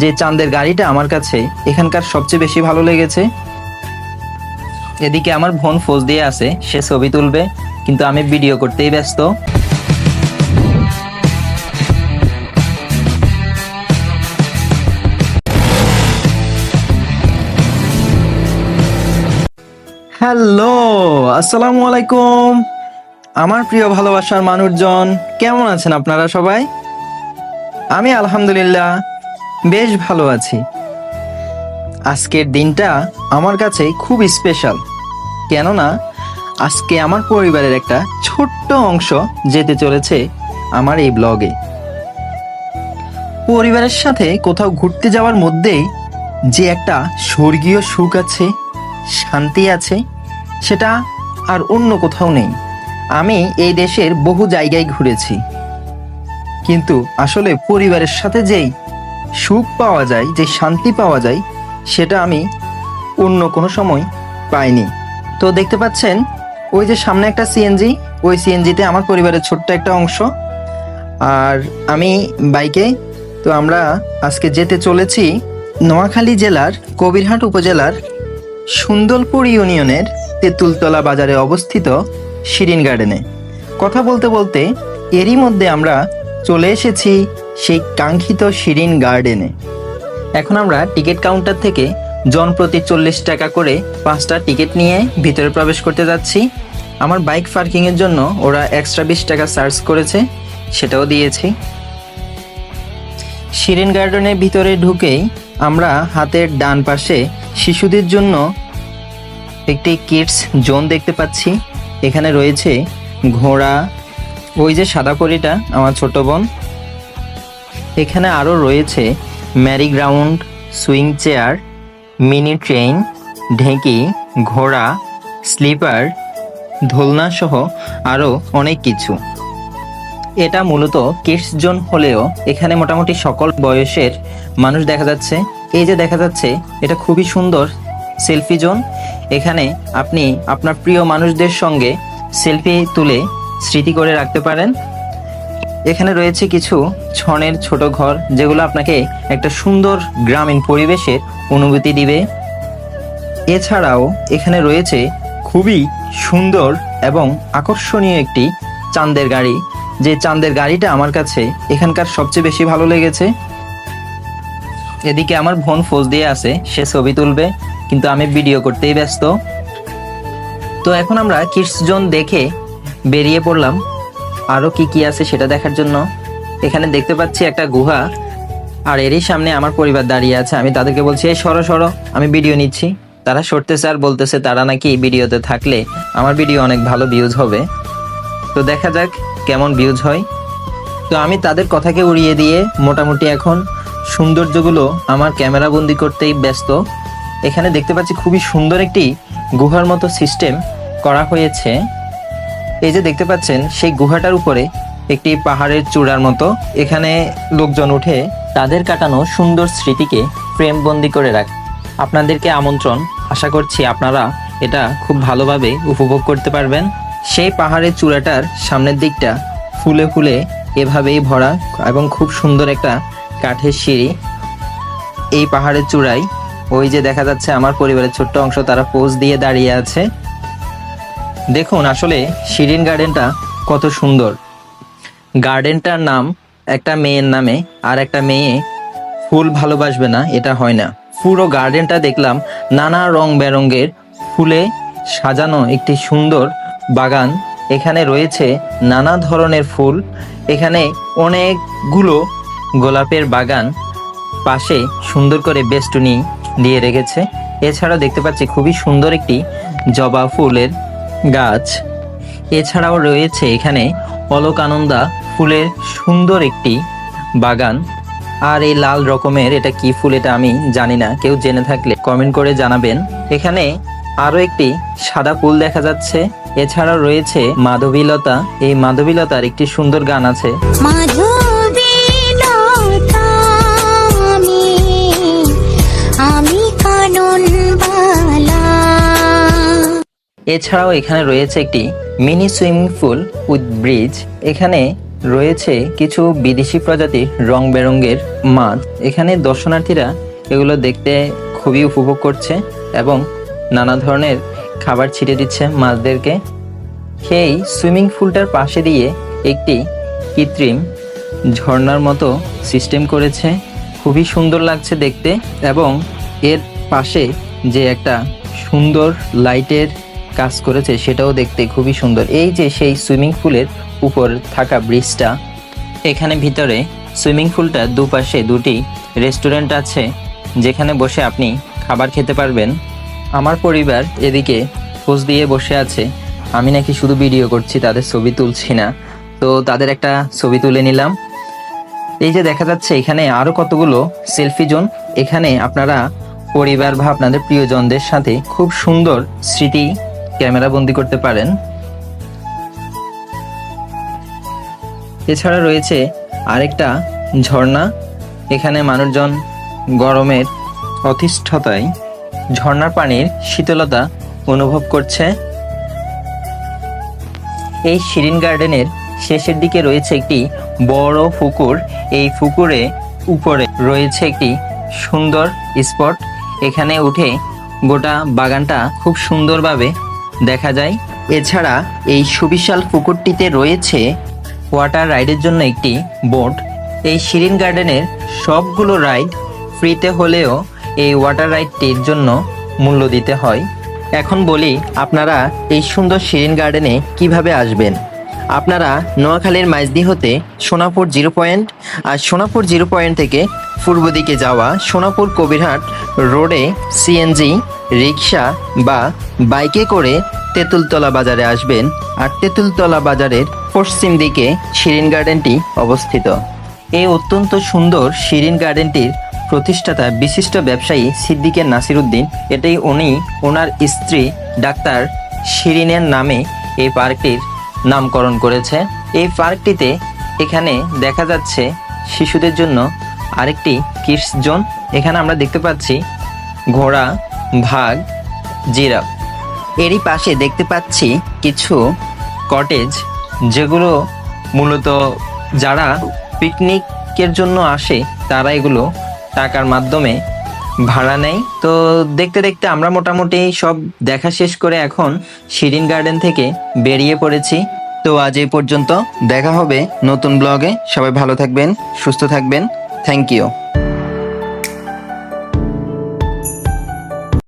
যে চাঁদের গাড়িটা আমার কাছে এখানকার সবচেয়ে বেশি ভালো লেগেছে। এদিকে আমার বোন ফোজ দিয়ে আছে, সে ছবি তুলবে, কিন্তু আমি ভিডিও করতেই ব্যস্ত। হ্যালো, আসসালামু আলাইকুম। আমার প্রিয় ভালোবাসার মানুষজন, কেমন আছেন আপনারা সবাই? আমি আলহামদুলিল্লাহ বেশ ভালো আছি। আজকের দিনটা আমার কাছে খুব স্পেশাল কেননা, আজকে আমার পরিবারের একটা ছোট্ট অংশ যেতে চলেছে আমার এই ব্লগে পরিবারের সাথে কোথাও ঘুরতে যাওয়ার মধ্যেই যে একটা স্বর্গীয় সুখ আছে, শান্তি আছে, সেটা আর অন্য কোথাও নেই। আমি এই দেশের বহু জায়গায় ঘুরেছি। কিন্তু আসলে পরিবারের সাথে যেই সুখ পাওয়া যায়, যে শান্তি পাওয়া যায়, সেটা আমি অন্য কোনো সময় পাইনি। তো দেখতে পাচ্ছেন, ওই যে সামনে একটা সিএনজি ওই সিএনজিতে আমার পরিবারের ছোট্ট একটা অংশ। আর আমি বাইকে, তো আমরা আজকে যেতে চলেছি নোয়াখালী জেলার কবিরহাট উপজেলার সুন্দরপুর ইউনিয়নের তেঁতুলতলা বাজারে অবস্থিত শিরিন গার্ডেনে। কথা বলতে বলতে এরই মধ্যে আমরা চলে এসেছি সেই কাঙ্ক্ষিত শিরিন গার্ডেনে। এখন আমরা টিকিট কাউন্টার থেকে জন প্রতি চল্লিশ টাকা করে পাঁচটা টিকিট নিয়ে ভিতরে প্রবেশ করতে যাচ্ছি। আমার বাইক পার্কিংয়ের জন্য ওরা এক্সট্রা বিশ টাকা চার্জ করেছে, সেটাও দিয়েছি। শিরিন গার্ডেনের ভিতরে ঢুকেই আমরা হাতের ডান পাশে শিশুদের জন্য একটি কিডস জোন দেখতে পাচ্ছি। এখানে রয়েছে ঘোড়া ওই যে সাদা পরিটা আমার ছোট বোন, এখানে আরও রয়েছে merry go round swing chair, mini train, ঢেঁকি, ঘোড়া, স্লিপার দোলনা সহ আরও অনেক কিছু। এটা মূলত কিডস জোন হলেও এখানে মোটামুটি সকল বয়সের মানুষ দেখা যাচ্ছে। এই যে দেখা যাচ্ছে, এটা খুবই সুন্দর সেলফি জোন। এখানে আপনি আপনার প্রিয় মানুষদের সঙ্গে সেলফি তুলে স্মৃতি করে রাখতে পারেন। এখানে রয়েছে কিছু ছনের ছোট ঘর, যেগুলো আপনাকে একটা সুন্দর গ্রামীণ পরিবেশের অনুভূতি দিবে। এছাড়াও এখানে রয়েছে খুবই সুন্দর এবং আকর্ষণীয় একটি চাঁদের গাড়ি। যে চাঁদের গাড়িটা আমার কাছে এখানকার সবচেয়ে বেশি ভালো লেগেছে। এদিকে আমার বোন ফোজ দিয়ে আছে, সে ছবি তুলবে, কিন্তু আমি ভিডিও করতেই ব্যস্ত। তো এখন আমরা কিডস জোন দেখে বেরিয়ে পড়লাম। আরও কি কি আছে সেটা দেখার জন্য। এখানে দেখতে পাচ্ছি একটা গুহা। আর এরই সামনে আমার পরিবার দাঁড়িয়ে আছে। আমি তাদেরকে বলছি, এই সরো সরো, আমি ভিডিও নিচ্ছি। তারা সরতেছে আর বলতেছে, তারা নাকি ভিডিওতে থাকলে আমার ভিডিও অনেক ভালো ভিউজ হবে। তো দেখা যাক কেমন ভিউজ হয়। তো আমি তাদের কথাকে উড়িয়ে দিয়ে মোটামুটি এখন সৌন্দর্যগুলো আমার ক্যামেরা বন্দি করতেই ব্যস্ত। এখানে দেখতে পাচ্ছি খুবই সুন্দর একটি গুহার মতো সিস্টেম করা হয়েছে। এই যে দেখতে পাচ্ছেন, সেই গুহাটার উপরে একটি পাহাড়ের চূড়ার মতো এখানে লোকজন উঠে তাদের কাটানো সুন্দর স্মৃতিকে ফ্রেমবন্দি করে রাখ। আপনাদেরকে আমন্ত্রণ, আশা করছি আপনারা এটা খুব ভালোভাবে উপভোগ করতে পারবেন। সেই পাহাড়ের চূড়াটার সামনের দিকটা ফুলে ফুলে এভাবেই ভরা এবং খুব সুন্দর একটা কাঠের সিঁড়ি। এই পাহাড়ের চূড়ায় ওই যে দেখা যাচ্ছে আমার পরিবারের ছোট্ট অংশ, তারা পোজ দিয়ে দাঁড়িয়ে আছে। দেখুন, আসলে শিরিন গার্ডেনটা কত সুন্দর। গার্ডেনটার নাম একটা মেয়ের নামে আর একটা মেয়ে ফুল ভালোবাসবে না, এটা হয় না। পুরো গার্ডেনটা দেখলাম নানা রং বেরঙের ফুলে সাজানো একটি সুন্দর বাগান। এখানে রয়েছে নানা ধরনের ফুল। এখানে অনেকগুলো গোলাপের বাগান পাশে সুন্দর করে বেষ্টনী দিয়ে রেখেছে। এছাড়া দেখতে পাচ্ছি খুবই সুন্দর একটি জবা ফুলের গাছ। এছাড়াও রয়েছে এখানে অলকানন্দা ফুলের সুন্দর একটি বাগান। আর এই লাল রকমের এটা কি ফুল এটা আমি জানি না, কেউ জেনে থাকলে কমেন্ট করে জানাবেন। এখানে আরও একটি সাদা ফুল দেখা যাচ্ছে। এছাড়াও রয়েছে মাধবীলতা। এই মাধবীলতার একটি সুন্দর গান আছে। মাধবীলতা এছাড়াও এখানে রয়েছে একটি mini swimming pool with bridge. এখানে রয়েছে কিছু বিদেশি প্রজাতির রং বেরঙের মাছ। এখানে দর্শনার্থীরা এগুলো দেখতে খুবই উপভোগ করছে এবং নানা ধরনের খাবার ছিটে দিচ্ছে মাছদেরকে। সেই সুইমিং পুলটার পাশে দিয়ে একটি কৃত্রিম ঝর্ণার মতো সিস্টেম করেছে। খুবই সুন্দর লাগছে দেখতে এবং এর পাশে যে একটা সুন্দর লাইটের কাজ করেছে, সেটাও দেখতে খুবই সুন্দর। এই যে সেই সুইমিং পুলের উপর থাকা ব্রিজটা, এখানে ভিতরে সুইমিং পুলটা দুপাশে দুটি রেস্টুরেন্ট আছে, যেখানে বসে আপনি খাবার খেতে পারবেন। আমার পরিবার এদিকে পোজ দিয়ে বসে আছে। আমি নাকি শুধু ভিডিও করছি, তাদের ছবি তুলছি না। তো তাদের একটা ছবি তুলে নিলাম। এই যে দেখা যাচ্ছে, এখানে আরও কতগুলো সেলফি জোন। এখানে আপনারা পরিবার বা আপনাদের প্রিয়জনদের সাথে খুব সুন্দর স্মৃতি ক্যামেরা বন্দি করতে পারেন। এছাড়া রয়েছে আরেকটা ঝর্ণা। এখানে মানুষজন গরমের অতিষ্ঠতায় ঝর্ণার পানির শীতলতা অনুভব করছে। এই শিরিন গার্ডেনের শেষের দিকে রয়েছে একটি বড় পুকুর। এই পুকুরে উপরে রয়েছে একটি সুন্দর স্পট। এখানে উঠে গোটা বাগানটা খুব সুন্দরভাবে দেখা যায়। এছাড়া এই সুবিশাল পুকুরটিতে রয়েছে ওয়াটার রাইডের জন্য একটি বোট এই শিরিন গার্ডেনের সবগুলো রাইড ফ্রিতে হলেও এই ওয়াটার রাইডটির জন্য মূল্য দিতে হয়। এখন বলি, আপনারা এই সুন্দর শিরিন গার্ডেনে কীভাবে আসবেন? আপনারা নোয়াখালীর মাইজদি হতে সোনাপুর জিরো পয়েন্ট আর সোনাপুর জিরো পয়েন্ট থেকে পূর্ব দিকে যাওয়া সোনাপুর কবিরহাট রোডে সিএনজি রিক্সা বা বাইকে করে তেঁতুলতলা বাজারে আসবেন আর তেঁতুলতলা বাজারের পশ্চিম দিকে শিরিন গার্ডেনটি অবস্থিত। এই অত্যন্ত সুন্দর শিরিন গার্ডেনটির প্রতিষ্ঠাতা বিশিষ্ট ব্যবসায়ী সিদ্দিকের নাসিরুদ্দিন, এটাই উনি ওনার স্ত্রী ডাক্তার শিরিনের নামে এই পার্কটির নামকরণ করেছে। এই পার্কটিতে এখানে দেখা যাচ্ছে শিশুদের জন্য আরেকটি কিডস জোন। এখানে আমরা দেখতে পাচ্ছি ঘোড়া ভাগ জিরাফ এরই পাশে দেখতে পাচ্ছি কিছু কটেজ যেগুলো মূলত যারা পিকনিকের জন্য আসে, তারা এগুলো টাকার মাধ্যমে ভাড়া নেয়। তো দেখতে দেখতে আমরা মোটামুটি সব দেখা শেষ করে এখন শিরিন গার্ডেন থেকে বেরিয়ে পড়েছি। তো আজ এই পর্যন্ত দেখা হবে নতুন ব্লগে। সবাই ভালো থাকবেন, সুস্থ থাকবেন। Thank you.